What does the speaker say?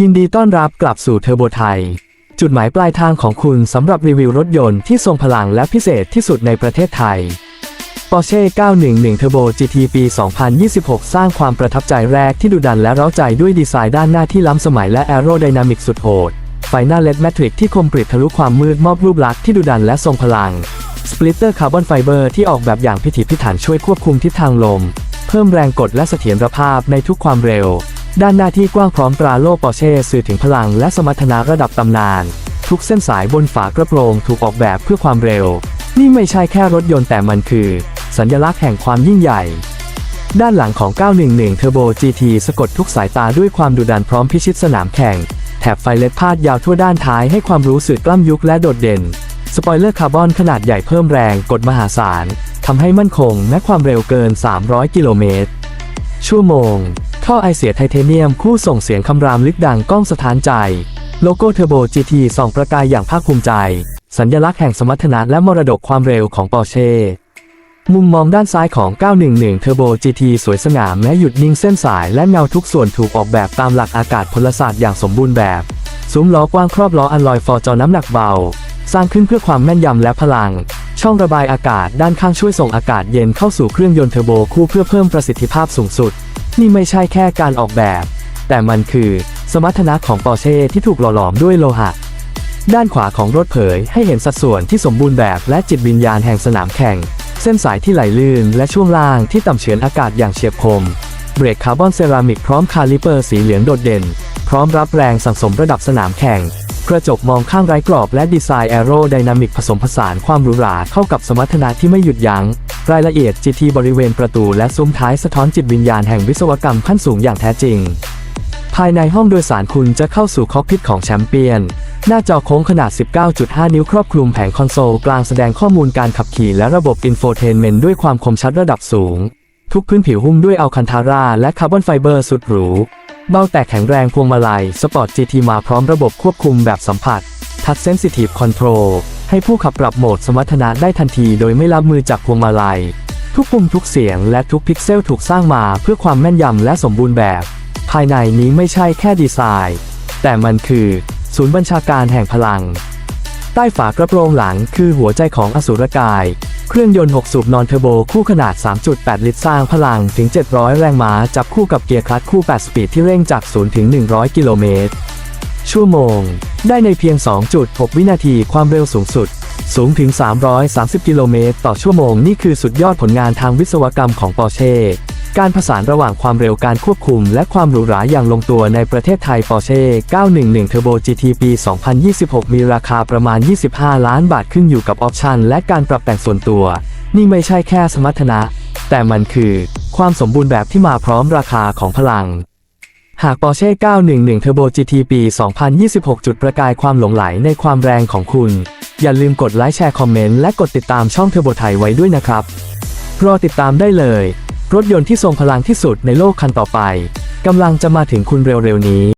ยินดีต้อนรับกลับสู่เทอร์โบไทย จุดหมายปลายทางของคุณสำหรับรีวิวรถยนต์ที่ทรงพลังและพิเศษที่สุดในประเทศไทย Porsche 911 Turbo GT ปี 2026 สร้างความประทับใจแรกที่ดุดันและเร้าใจด้วยดีไซน์ด้านหน้าที่ล้ำสมัยและแอโรไดนามิกสุดโหด ไฟหน้าเลดแมทริกที่คมกริบทะลุความมืดมอบรูปลักษณ์ที่ดุดันและทรงพลัง สปลิตเตอร์คาร์บอนไฟเบอร์ที่ออกแบบอย่างพิถีพิถันช่วยควบคุมทิศทางลม เพิ่มแรงกดและเสถียรภาพในทุกความเร็ว ด้านหน้าที่กว้างพร้อมตราโล่ปอร์เช่สื่อถึงพลังและสมรรถนะระดับตำนาน ทุกเส้นสายบนฝากระโปรงถูกออกแบบเพื่อความเร็ว นี่ไม่ใช่แค่รถยนต์แต่มันคือ สัญลักษณ์แห่งความยิ่งใหญ่ ด้านหลังของ 911 Turbo GT สะกดทุกสายตาด้วยความดุดันพร้อมพิชิตสนามแข่ง แถบไฟเลดพาดยาวทั่วด้านท้ายให้ความรู้สึกกล้ำยุคและโดดเด่น สปอยเลอร์คาร์บอนขนาดใหญ่เพิ่มแรงกดมหาศาลทำให้มั่นคงและความเร็วเกิน 300 กิโลเมตรชั่วโมง ท่อไอเสียไทเทเนียมคู่ส่งเสียงคำรามลึกดังก้องสถานใจ โลโก้เทอร์โบ GT ส่องประกายอย่างภาคภูมิใจ สัญลักษณ์แห่งสมรรถนะและมรดกความเร็วของปอร์เช่มุมมองด้านซ้ายของ 911 Turbo GT สวยสง่ามและหยุดนิ่งเส้นสายและเงาทุกส่วนถูกออกแบบตามหลักอากาศพลศาสตร์อย่างสมบูรณ์แบบ ซุ้มล้อกว้างครอบล้ออันลอยฟอร์จอน้ำหนักเบา สร้างขึ้นเพื่อความแม่นยำและพลัง ช่องระบายอากาศด้านข้างช่วยส่งอากาศเย็นเข้าสู่เครื่องยนต์เทอร์โบคู่เพื่อเพิ่มประสิทธิภาพสูงสุด นี่ไม่ใช่แค่การออกแบบ แต่มันคือสมรรถนะของปอร์เช่ที่ถูกหล่อหลอมด้วยโลหะ ด้านขวาของรถเผยให้เห็นสัดส่วนที่สมบูรณ์แบบและจิตวิญญาณแห่งสนามแข่ง เส้นสายที่ไหลลื่นและช่วงล่างที่ต่ำเฉือนอากาศอย่างเฉียบคม เบรกคาร์บอนเซรามิกพร้อมคาลิเปอร์สีเหลืองโดดเด่น พร้อมรับแรงสั่งสมระดับสนามแข่งกระจกมองข้างไร้กรอบและดีไซน์แอโรไดนามิกผสมผสานความหรูหราเข้ากับสมรรถนะที่ไม่หยุดยัง้ง รายละเอียด GT บริเวณประตูและซุ้มท้ายสะท้อนจิตวิญญาณแห่งวิศวกรรมขั้นสูงอย่างแท้จริง ภายในห้องโดยสารคุณจะเข้าสู่คอกพิทของแชมเปี้ยน หน้าจอโค้งขนาด 19.5 นิ้วครอบคลุมแผงคอนโซลกลางแสดงข้อมูลการขับขี่และระบบอินโฟเทนเมนต์ด้วยความคมชัดระดับสูง ทุกพื้นผิวหุ้มด้วยอัลคันทาราและคาร์บอนไฟเบอร์สุดหรู เบาแต่แข็งแรงพวงมาลัยสปอร์ต GT มาพร้อมระบบควบคุมแบบสัมผัสทัชเซนซิทีฟคอนโทรล ให้ผู้ขับปรับโหมดสมรรถนะได้ทันทีโดยไม่รับมือจากพวงมาลัย ทุกปุ่มทุกเสียงและทุกพิกเซลถูกสร้างมาเพื่อความแม่นยำและสมบูรณ์แบบ ภายในนี้ไม่ใช่แค่ดีไซน์ แต่มันคือ ศูนย์บัญชาการแห่งพลัง ใต้ฝากระโปรงหลังคือหัวใจของอสุรกาย เครื่องยนต์ 6 สูบนอนเทอร์โบคู่ขนาด 3.8 ลิตรสร้างพลังถึง 700 แรงม้าจับคู่กับเกียร์คลัตช์คู่ 8 สปีดที่เร่งจาก 0 ถึง 100 กิโลเมตร ชั่วโมง ได้ในเพียง 2.6 วินาทีความเร็วสูงสุด สูงถึง 330 กิโลเมตรต่อชั่วโมง นี่คือสุดยอดผลงานทางวิศวกรรมของปอร์เช่ การผสานระหว่างความเร็วการควบคุม และความหรูหราอย่างลงตัวในประเทศไทย Porsche 911 Turbo GT ปี 2026 มีราคาประมาณ 25 ล้านบาทขึ้นอยู่กับออปชันและการปรับแต่งส่วนตัว นี่ไม่ใช่แค่สมรรถนะ แต่มันคือ ความสมบูรณ์แบบที่มาพร้อมราคาของพลัง หาก Porsche 911 Turbo GT ปี 2026 จุดประกายความหลงไหลในความแรงของคุณ อย่าลืมกดไลค์แชร์คอมเมนต์และกดติดตามช่อง Turbo ไทยไว้ด้วยนะครับ รอติดตามได้เลย รถยนต์ที่ทรงพลังที่สุดในโลกคันต่อไปกำลังจะมาถึงคุณเร็วๆนี้